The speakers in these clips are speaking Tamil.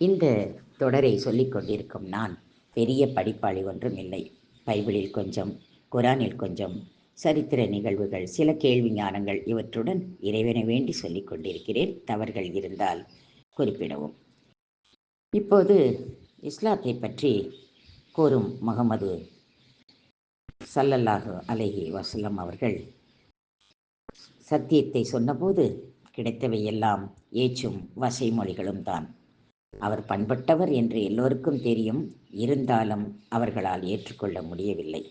இந்த தொடரை சொல்லிக் கொண்டிருக்கும் நான் பெரிய படிப்பாளி ஒன்றும் இல்லை. பைபிளில் கொஞ்சம் குரானில் கொஞ்சம் சரித்திர நிகழ்வுகள் சில கேள்வி ஞானங்கள் இவற்றுடன் இறைவனை வேண்டி சொல்லிக் கொண்டிருக்கிறேன். தவறுகள் இருந்தால் குறிப்பிடவும். இப்போது இஸ்லாத்தை பற்றி கூறும் முகமது சல்லல்லாஹு அலஹி வசல்லம் அவர்கள் சத்தியத்தை சொன்னபோது கிடைத்தவை எல்லாம் ஏச்சும் வசைமொழிகளும் தான். அவர் பண்பட்டவர் என்று எல்லோருக்கும் தெரியும். இருந்தாலும் அவர்களால் ஏற்றுக்கொள்ள முடியவில்லை.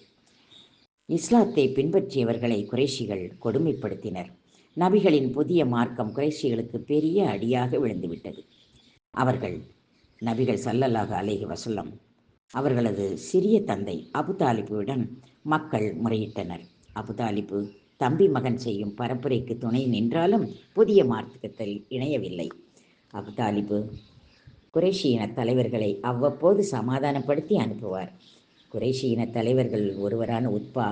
இஸ்லாத்தை பின்பற்றியவர்களை குறைஷிகள் கொடுமைப்படுத்தினர். நபிகளின் புதிய மார்க்கம் குறைஷிகளுக்கு பெரிய அடியாக விழுந்துவிட்டது. அவர்கள் நபிகள் சல்லல்லாக அலேஹி வசல்லம் அவர்களது சிறிய தந்தை அபுதாலிபுடன் மக்கள் முறையிட்டனர். அபுதாலிபு தம்பி மகன் செய்யும் பரப்புரைக்கு துணை நின்றாலும் புதிய மார்க்கத்தில் இணையவில்லை. அபுதாலிபு குறைஷியின தலைவர்களை அவ்வப்போது சமாதானப்படுத்தி அனுப்புவார். குறைஷியின தலைவர்கள் ஒருவரான உத்பா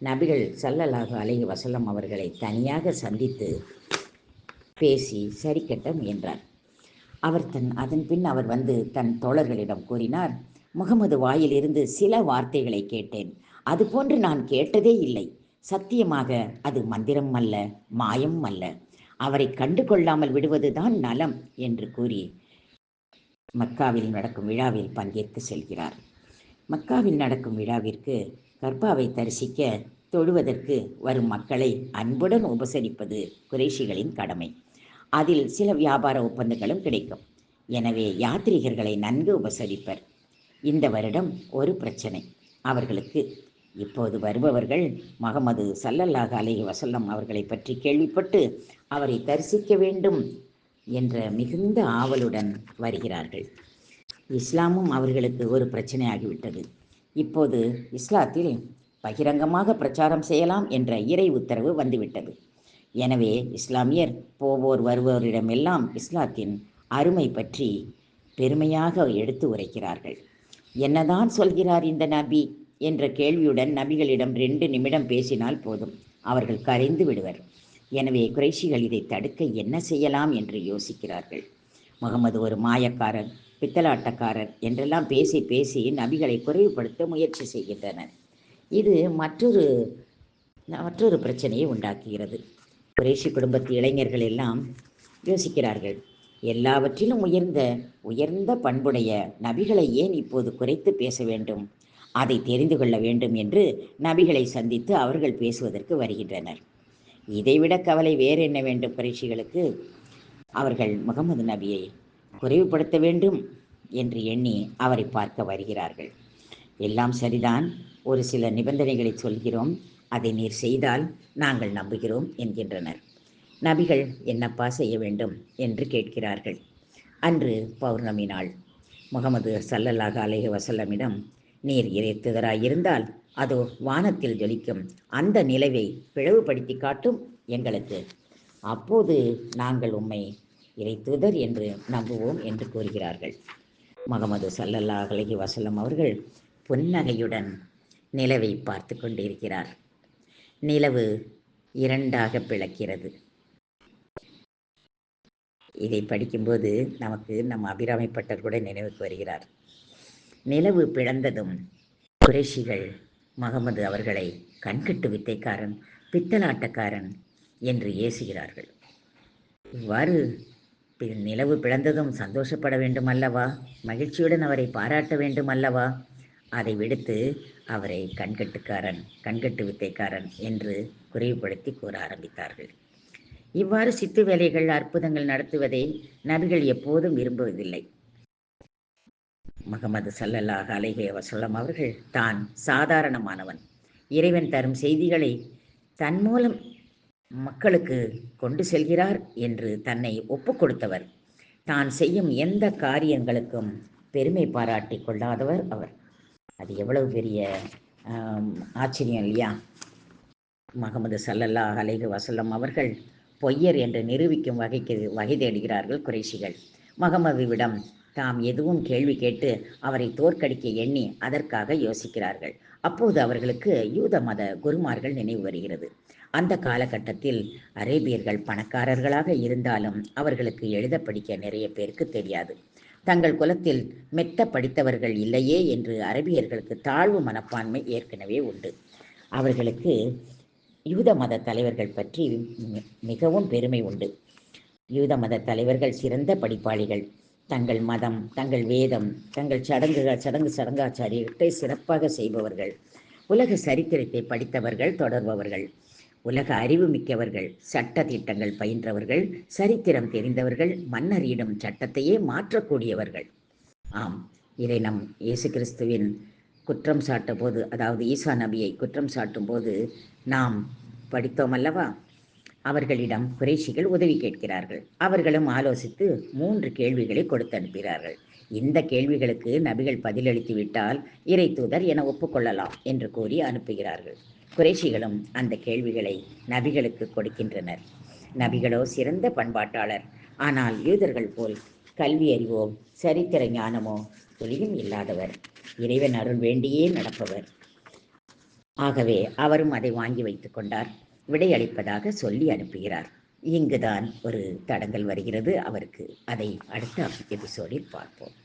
நபிகள் சல்லலாக அலை வசல்லம் அவர்களை தனியாக சந்தித்து பேசி சரி கட்ட முயன்றார். அவர் தன் அதன் பின் அவர் வந்து தன் தோழர்களிடம் கூறினார் முகமது வாயிலிருந்து சில வார்த்தைகளை கேட்டேன். அதுபோன்று நான் கேட்டதே இல்லை. சத்தியமாக அது மந்திரம் அல்ல மாயம் அல்ல. அவரை கண்டு கொள்ளாமல் விடுவதுதான் நலம் என்று கூறி மக்காவில் நடக்கும் விழாவில் பங்கேற்க செல்கிறார். மக்காவில் நடக்கும் விழாவிற்கு கர்பாவை தரிசிக்க தொழுவதற்கு வரும் மக்களை அன்புடன் உபசரிப்பது குறைஷிகளின் கடமை. அதில் சில வியாபார ஒப்பந்தங்களும் கிடைக்கும். எனவே யாத்ரீகர்களை நன்கு உபசரிப்பர். இந்த வருடம் ஒரு பிரச்சனை. அவர்களுக்கு இப்போது வருபவர்கள் மகமது சல்லல்லாஹ் அலைஹி வசல்லம் அவர்களை பற்றி கேள்விப்பட்டு அவரை தரிசிக்க வேண்டும் என்ற மிகுந்த ஆவலுடன் வருகிறார்கள். இஸ்லாமும் அவர்களுக்கு ஒரு பிரச்சனையாகிவிட்டது. இப்போது இஸ்லாத்தில் பகிரங்கமாக பிரச்சாரம் செய்யலாம் என்ற இறை உத்தரவு வந்துவிட்டது. எனவே இஸ்லாமியர் போவோர் வருவோரிடமெல்லாம் இஸ்லாத்தின் அருமை பற்றி பெருமையாக எடுத்து உரைக்கிறார்கள். என்னதான் சொல்கிறார் இந்த நபி? என்ற கேள்வியுடன் நபிகளிடம் ரெண்டு நிமிடம் பேசினால் போதும். அவர்கள் கரைந்து விடுவர். எனவே குறைஷிகள் இதை தடுக்க என்ன செய்யலாம் என்று யோசிக்கிறார்கள். முகமது ஒரு மாயக்காரர் பித்தலாட்டக்காரர் என்றெல்லாம் பேசி பேசி நபிகளை குறைவுபடுத்த முயற்சி செய்கின்றனர். இது மற்றொரு மற்றொரு பிரச்சனையை உண்டாக்குகிறது. குறைஷி குடும்பத்து இளைஞர்கள் எல்லாம் யோசிக்கிறார்கள் எல்லாவற்றிலும் உயர்ந்த உயர்ந்த பண்புடைய நபிகளை ஏன் இப்போது குறைத்து பேச வேண்டும் அதை தெரிந்து கொள்ள வேண்டும் என்று நபிகளை சந்தித்து அவர்கள் பேசுவதற்கு வருகின்றனர். இதைவிட கவலை வேறு என்ன வேண்டும் குறைஷிகளுக்கு அவர்கள் முகமது நபியை குறைவுபடுத்த வேண்டும் என்று எண்ணி அவரை பார்க்க வருகிறார்கள். எல்லாம் சரிதான். ஒரு சில நிபந்தனைகளை சொல்கிறோம். அதை நீர் செய்தால் நாங்கள் நம்புகிறோம் என்கின்றனர். நபிகள் என்னப்பா செய்ய வேண்டும் என்று கேட்கிறார்கள். அன்று பௌர்ணமி நாள். முகமது சல்லல்லாஹ் அலேஹ் வசல்லமிடம் நீர் இறைத்துதராயிருந்தால் அதோ வானத்தில் ஜொலிக்கும் அந்த நிலவை பிளவுபடுத்தி காட்டும் எங்களுக்கு. அப்போது நாங்கள் உம்மை இறைத்துதர் என்று நம்புவோம் என்று கூறுகிறார்கள். முகமது சல்லல்லா அலஹி வசல்லம் அவர்கள் புன்னகையுடன் நிலவை பார்த்து கொண்டிருக்கிறார். நிலவு இரண்டாக பிளக்கிறது. இதை படிக்கும்போது நமக்கு நம் அபிராமிப்பட்டர் கூட நினைவுக்கு வருகிறார். நிலவு பிளந்ததும் குறைஷிகள் முகமது அவர்களை கண்கட்டு வித்தைக்காரன் பித்தலாட்டக்காரன் என்று ஏசுகிறார்கள். இவ்வாறு நிலவு பிளந்ததும் சந்தோஷப்பட வேண்டும் அல்லவா மகிழ்ச்சியுடன் அவரை பாராட்ட வேண்டும் அல்லவா அதை விடுத்து அவரை கண்கட்டுக்காரன் கண்கட்டு வித்தைக்காரன் என்று குறைவுபடுத்தி கூற ஆரம்பித்தார்கள். இவ்வாறு சித்து வேலைகள் அற்புதங்கள் நடத்துவதை நபிகள் எப்போதும் விரும்புவதில்லை. முகமது சல்லல்லாஹ் அலைஹே வசல்லம் அவர்கள் தான் சாதாரணமானவன். இறைவன் தரும் செய்திகளை தன் மூலம் மக்களுக்கு கொண்டு செல்கிறார் என்று தன்னை ஒப்பு கொடுத்தவர். தான் செய்யும் எந்த காரியங்களுக்கும் பெருமை பாராட்டி கொள்ளாதவர் அவர். அது எவ்வளவு பெரிய ஆச்சரியம் இல்லையா? முகமது சல்லல்லா அலைஹி வசல்லம் அவர்கள் பொய்யர் என்று நிரூபிக்கும் வகைக்கு வகை தேடுகிறார்கள் குறைஷிகள். முகமதுவிடம் தாம் எதுவும் கேள்வி கேட்டு அவரை தோற்கடிக்க எண்ணி அதற்காக யோசிக்கிறார்கள். அப்போது அவர்களுக்கு யூத மத குருமார்கள் நினைவு வருகிறது. அந்த காலகட்டத்தில் அரேபியர்கள் பணக்காரர்களாக இருந்தாலும் அவர்களுக்கு எழுத படிக்க நிறைய பேருக்கு தெரியாது. தங்கள் குலத்தில் மெத்த படித்தவர்கள் இல்லையே என்று அரபியர்களுக்கு தாழ்வு மனப்பான்மை ஏற்கனவே உண்டு. அவர்களுக்கு யூத மத தலைவர்கள் பற்றி மிகவும் பெருமை உண்டு. யூத மத தலைவர்கள் சிறந்த படிப்பாளிகள். தங்கள் மதம் தங்கள் வேதம் தங்கள் சடங்குகள் சடங்கு சடங்காச்சாரியத்தை சிறப்பாக செய்பவர்கள். உலக சரித்திரத்தை படித்தவர்கள் தொடர்பவர்கள். உலக அறிவு மிக்கவர்கள் சட்ட திட்டங்கள் பயின்றவர்கள் சரித்திரம் தெரிந்தவர்கள் மன்னரிடம் சட்டத்தையே மாற்றக்கூடியவர்கள். ஆம் இதை நம் இயேசு கிறிஸ்துவின் குற்றம் சாட்டும் போது அதாவது ஈசா நபியை குற்றம் சாட்டும் போது நாம் படித்தோம் அல்லவா? அவர்களிடம் குறைஷிகள் உதவி கேட்கிறார்கள். அவர்களும் ஆலோசித்து மூன்று கேள்விகளை கொடுத்து அனுப்புகிறார்கள் இந்த கேள்விகளுக்கு நபிகள் பதிலளித்து விட்டால் இறை தூதர் என ஒப்புக்கொள்ளலாம் என்று கூறி அனுப்புகிறார்கள். குறைஷிகளும் அந்த கேள்விகளை நபிகளுக்கு கொடுக்கின்றனர். நபிகளோ சிறந்த பண்பாட்டாளர். ஆனால் யூதர்கள் போல் கல்வி அறிவோ சரித்திர ஞானமோ துளியும் இல்லாதவர். இறைவன் அருள் வேண்டியே நடப்பவர். ஆகவே அவரும் அதை வாங்கி வைத்துக் கொண்டார். விடையளிப்பதாக சொல்லி அனுப்புகிறார். இங்குதான் ஒரு தடங்கல் வருகிறது. அவருக்கு அதை அடுத்த எபிசோடில் பார்ப்போம்.